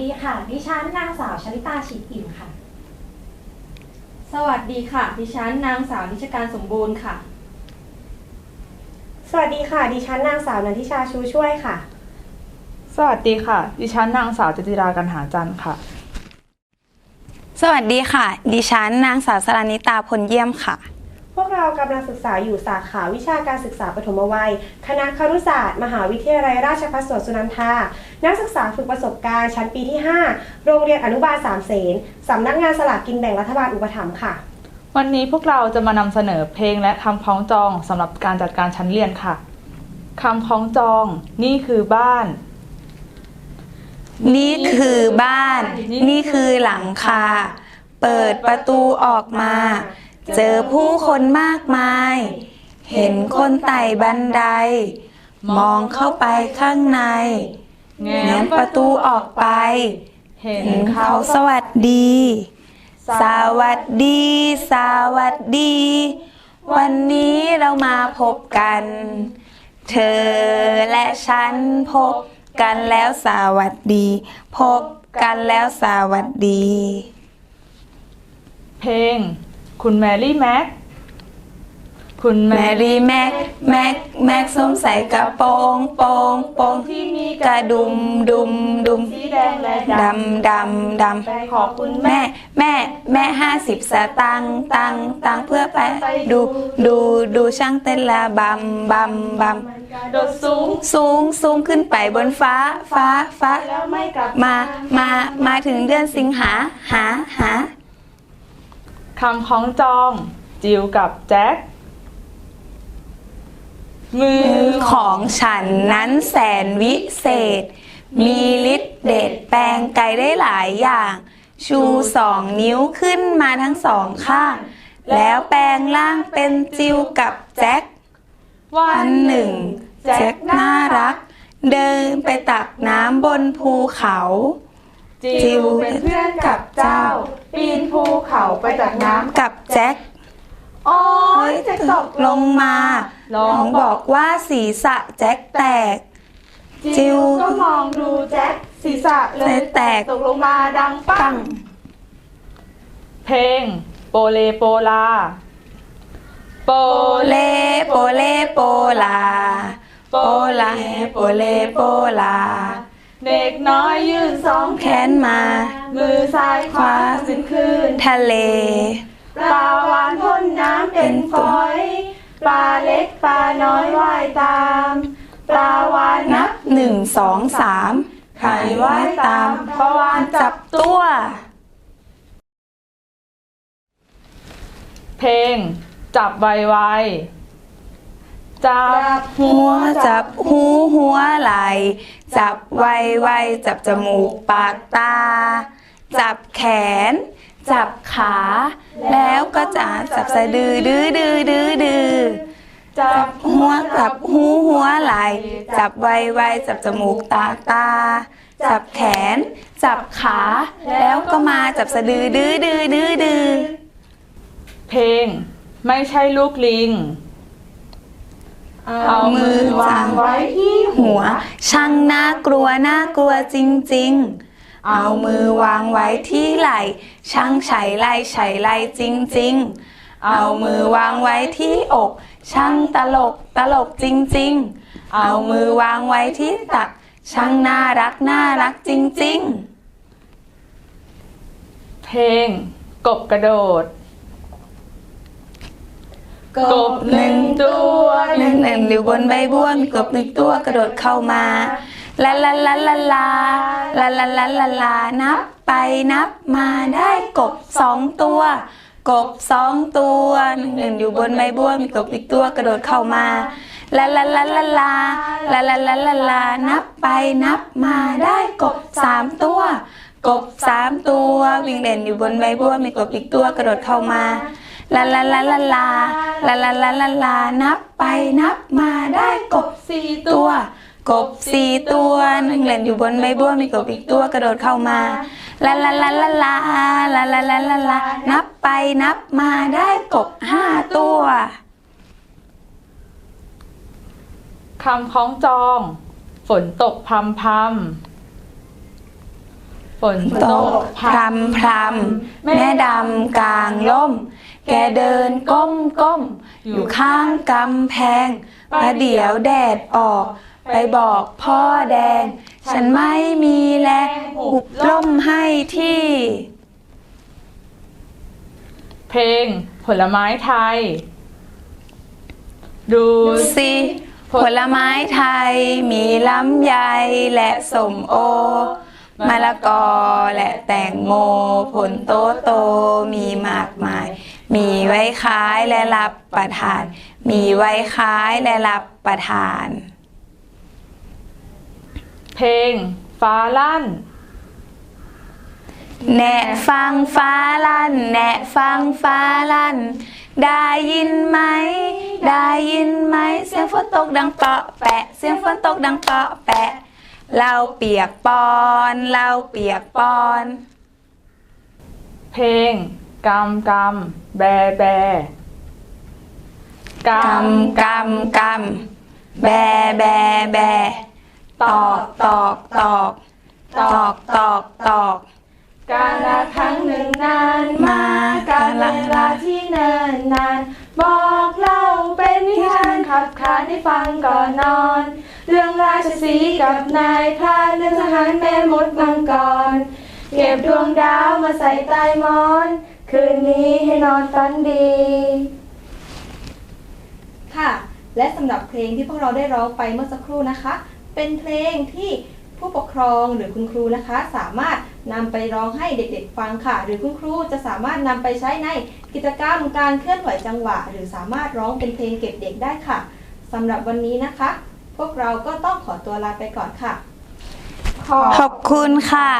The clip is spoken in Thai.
ดีค่ะ ดิฉันนางสาวชลิตาฉิดอิ่มค่ะ สวัสดีค่ะ ดิฉันนางสาวนิชการสมบูรณ์ค่ะ สวัสดีค่ะ ดิฉันนางสาวนันทิชาชูช่วยค่ะ สวัสดีค่ะ ดิฉันนางสาวจติรากันหาจันทร์ค่ะ สวัสดีค่ะ ดิฉันนางสาวสรานิตาพลเยี่ยมค่ะ พวกเรากำลังศึกษาอยู่สาขาวิชาการศึกษาปฐมวัย คณะครุศาสตร์ มหาวิทยาลัยราชภัฏสวนสุนันทา นักศึกษาฝึกประสบการณ์ชั้นปีที่ 5 โรงเรียนอนุบาลสามเสนสำนักงานสลากกินแบ่งรัฐบาลอุปถัมภ์ค่ะ วันนี้พวกเราจะมานำเสนอเพลงและคำคล้องจองสำหรับการจัดการชั้นเรียนค่ะคำคล้องจอง นี่คือบ้าน นี่คือบ้าน นี่คือหลังคา เปิดประตูออกมา เจอผู้คนมากมาย เห็นคนไต่บันได มองเข้าไปข้างในแง้มประตูออกไป เห็นเขาสวัสดี สวัสดี สวัสดี วันนี้เรามาพบกัน เธอและฉันพบกันแล้วสวัสดี พบกันแล้วสวัสดี เพลง คุณแมรี่แม็ก คุณแมแมรี่รี่แม็ก แม็ก แม็กสวมใส่กระโปรงโปรงโปรงที่มีกระดุมดุมดุมสีแดงและดดำดำดำำไปขอบคุณแม่แม่แม่ห้าสิบสตังค์ตังค์ตังค์เพื่อไปดูดูดูช่างเต้นละบำบำบโดดสูงำสูงสูงขึ้นไปบนฟ้าฟ้าฟ้าแล้วไม่กลับมามามาถึงเดือนสิงหาหาหา คำคล้องจอง จิวกับแจ็คมือของฉันนั้นแสนวิเศษ มีฤทธิ์เดชแปลงไกลได้หลายอย่าง ชูสองนิ้วขึ้นมาทั้งสองข้าง แล้วแปลงร่างเป็นจิวกับแจ็ควันหนึ่ง แจ็คน่ารัก เดินไปตักน้ำบนภูเขา จิวเป็นเพื่อนกับเจ้า เขาไปจากน้ำกับแจ็คโอ้เฮ้ยยจะจะตตกกลงมาลองบอกว่าศีรษะแจ็คแตก จิวก็มองดูแจ็คศีรษะเลเลยยแตกตกลงมาดังปัปังงเพลง โปเลโปลาโปโปเลโปเลโปลา โปลาโปเลโปลา เด็กน้อยยื่นสองแขนมา มือซ้ายขวาสินคืนทะเล ปลาวานพ่นน้ำเป็นฝอย ปลาเล็กปลาน้อยว่ายตาม ปลาวานนับหนึ่งสองสามไข่ว่ายตาม ปลาวานจับตัว เพลง จับไวไว จับหัวจับหูหัวไหล จับไวไวจับจมูกปากตา จับแขน จับขา แล้วก็จะจับสะดือดื้อดื้อดื้อดื้อจับบหัวจับหูหัวไหล จับไวไวจับจมูกตาตา จับแขน จับขา แล้วก็มาจับสะดือดื้อดื้อดื้อดื้อเพลงไม่ใช่ลูกลิง เอามือวางไว้ที่หัว ช่างน่ากลัวน่ากลัวจริง ๆ เอามือวางไว้ที่ไหล่ ช่างไฉไลไฉไล่จริง ๆ เอามือวางไว้ที่อก ช่างตลกตลกจริง ๆ เอามือวางไว้ที่ตัก ช่างน่ารักน่ารักจริงเพลงกบกระโดด กบหนึ่งตัวหนึ่งหนึ่งอยู่บนใบบัวมีกบหนึ่งตัวกระโดดเข้ามาลาลาลาลาลาลาลาลาลาลานับไปนับมาได้กบสองตัว กบสองตัวหนึ่งหนึ่งอยู่บนใบบัวมีกบอีกตัวกระโดดเข้ามาลาลาลาลาลาลาลาลาลาลานับไปนับมาได้กบสามตัว กบสามตัว วิ่งเล่นอยู่บนใบบัวมีกบอีกตัวกระโดดเข้ามา ลาลาลาลาลาลาลาลาลาลานับไปนับมาได้กบสี่ตัว กบสี่ตัวหนึ่งเล่นอยู่บนใบบัวมีกบอีกตัวกระโดดเข้ามาลาลาลาลาลาลาลาลาลาลานับไปนับมาได้กบห้าตัวคำคล้องจอง ฝนตกพรำพ ฝนตกพรำพรำแม่ดำกลางล่ม แกเดินก้มก้ม อยู่ข้างกำแพงประเดี๋ยวแดดออก ไปบอกพ่อแดง ฉันไม่มีแรงหุบล่มให้ที่ เพลงผลไม้ไทย ดูดูสิผลไม้ไทยมีลำไยและสมโอ มะละกอและแตงโมผลโตโตมีมากมาย มีไว้ขายและรับประทาน มีไว้ขายและรับประทาน เพลงฟ้าลั่น แนะฟังฟ้าลั่น แนะฟังฟ้าลั่น ได้ยินไหม ได้ยินไหม เสียงฝนตกดังเปาะแปะ เสียงฝนตกดังเปาะแปะ เราเปียกปอนเราเปียกปอน เพลงกำกำแบแบกกำกำกำแบแบแบ ตอกตอกตอกตอกตอกตอกกาลครั้งหนึ่งนานมามาการเวลาที่เนิ่นนาน บอกเล่าเป็นนิทาน ขับขานให้ฟังก่อนนอน เรื่องราชสีกับนายพรานเรื่องทหารแม่มดมังกร เก็บดวงดาวมาใส่ใต้หมอน คืนนี้ให้นอนฝันดี ค่ะ และสำหรับเพลงที่พวกเราได้ร้องไปเมื่อสักครู่นะคะ เป็นเพลงที่ ผู้ปกครองหรือคุณครูนะคะ สามารถนำไปร้องให้เด็กๆฟังค่ะ หรือคุณครูจะสามารถนำไปใช้ในกิจกรรมการเคลื่อนไหวจังหวะ หรือสามารถร้องเป็นเพลงเก็บเด็กได้ค่ะสำหรับวันนี้นะคะ พวกเราก็ต้องขอตัวลาไปก่อนค่ะ ขอบคุณค่ะ